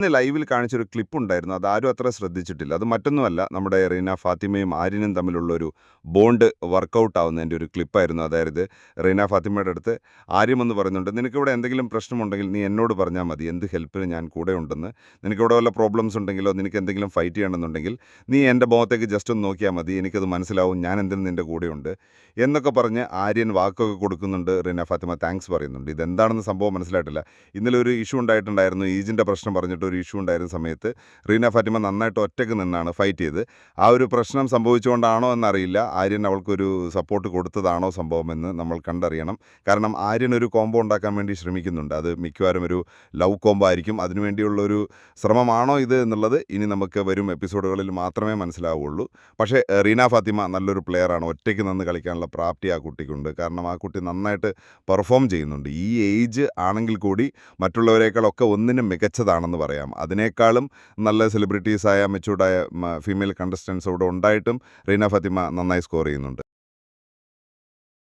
ഇന്ന് ലൈവിൽ കാണിച്ചൊരു ക്ലിപ്പ് ഉണ്ടായിരുന്നു അത് ആരും അത്ര ശ്രദ്ധിച്ചിട്ടില്ല. അത് മറ്റൊന്നുമല്ല നമ്മുടെ റീന ഫാത്തിമയും ആര്യനും തമ്മിലുള്ള ഒരു ബോണ്ട് വർക്കൗട്ട് ആവുന്നതിന്റെ ഒരു ക്ലിപ്പായിരുന്നു. അതായത് റീന ഫാത്തിമയുടെ അടുത്ത് ആര്യം എന്ന് പറയുന്നുണ്ട് നിനക്കിവിടെ എന്തെങ്കിലും പ്രശ്നമുണ്ടെങ്കിൽ നീ എന്നോട് പറഞ്ഞാൽ മതി. എന്ത് ഹെൽപ്പിന് ഞാൻ കൂടെ ഉണ്ടെന്ന്. നിനക്കിവിടെ വല്ല പ്രോബ്ലംസ് ഉണ്ടെങ്കിലോ നിനക്ക് എന്തെങ്കിലും ഫൈറ്റ് ചെയ്യണമെന്നുണ്ടെങ്കിൽ നീ എന്റെ മുഖത്തേക്ക് ജസ്റ്റ് ഒന്ന് നോക്കിയാൽ മതി. എനിക്കത് മനസ്സിലാവും. ഞാൻ എന്തിനും നിന്റെ കൂടെയുണ്ട്. എന്നൊക്കെ പറഞ്ഞ് ആര്യൻ വാക്കൊക്കെ കൊടുക്കുന്നുണ്ട് റീന ഫാത്തിമ. താങ്ക്സ് പറയുന്നുണ്ട്. ഇതെന്താണെന്ന് സംഭവം മനസ്സിലായിട്ടില്ല. ഇന്നലെ ഒരു ഇഷ്യൂ ഉണ്ടായിട്ടുണ്ടായിരുന്നു. ഈജിന്റെ പ്രശ്നം പറഞ്ഞിട്ട് ഒരു ഇഷ്യൂ ഉണ്ടായിരുന്ന സമയത്ത് റീന ഫാറ്റിമ നന്നായിട്ട് ഒറ്റയ്ക്ക് നിന്നാണ് ഫൈറ്റ് ചെയ്ത് ആ ഒരു പ്രശ്നം സംഭവിച്ചുകൊണ്ടാണോ എന്നറിയില്ല. ആര്യൻ അവൾക്കൊരു സപ്പോർട്ട് കൊടുത്തതാണോ സംഭവമെന്ന് നമ്മൾ കണ്ടറിയണം. കാരണം ആര്യൻ ഒരു കോംബോ ഉണ്ടാക്കാൻ വേണ്ടി ശ്രമിക്കുന്നുണ്ട്. അത് മിക്കവാറും ഒരു ലവ് കോംബോ ആയിരിക്കും. അതിനുവേണ്ടിയുള്ള ഒരു ശ്രമമാണോ ഇത് എന്നുള്ളത് ഇനി നമുക്ക് വരും എപ്പിസോഡുകളിൽ മാത്രമേ മനസ്സിലാവുള്ളൂ. പക്ഷേ റീന ഫാത്തിമ നല്ലൊരു പ്ലെയറാണ് ഒറ്റയ്ക്ക് നിന്ന് കളിക്കാനുള്ള പ്രാപ്തി ആ കുട്ടിക്കുണ്ട്. കാരണം ആ കുട്ടി നന്നായിട്ട് പെർഫോം ചെയ്യുന്നുണ്ട്. ഈ ഏജ് ആണെങ്കിൽ കൂടി മറ്റുള്ളവരെക്കാളൊക്കെ ഒന്നിനും മികച്ചതാണെന്ന് പറയാം. അതിനേക്കാളും നല്ല സെലിബ്രിറ്റീസായ മെച്ചൂർഡായ ഫീമെയിൽ കണ്ടസ്റ്റൻസ് ഇവിടെ ഉണ്ടായിട്ടും റീന ഫാത്തിമ നന്നായി സ്കോർ ചെയ്യുന്നുണ്ട്.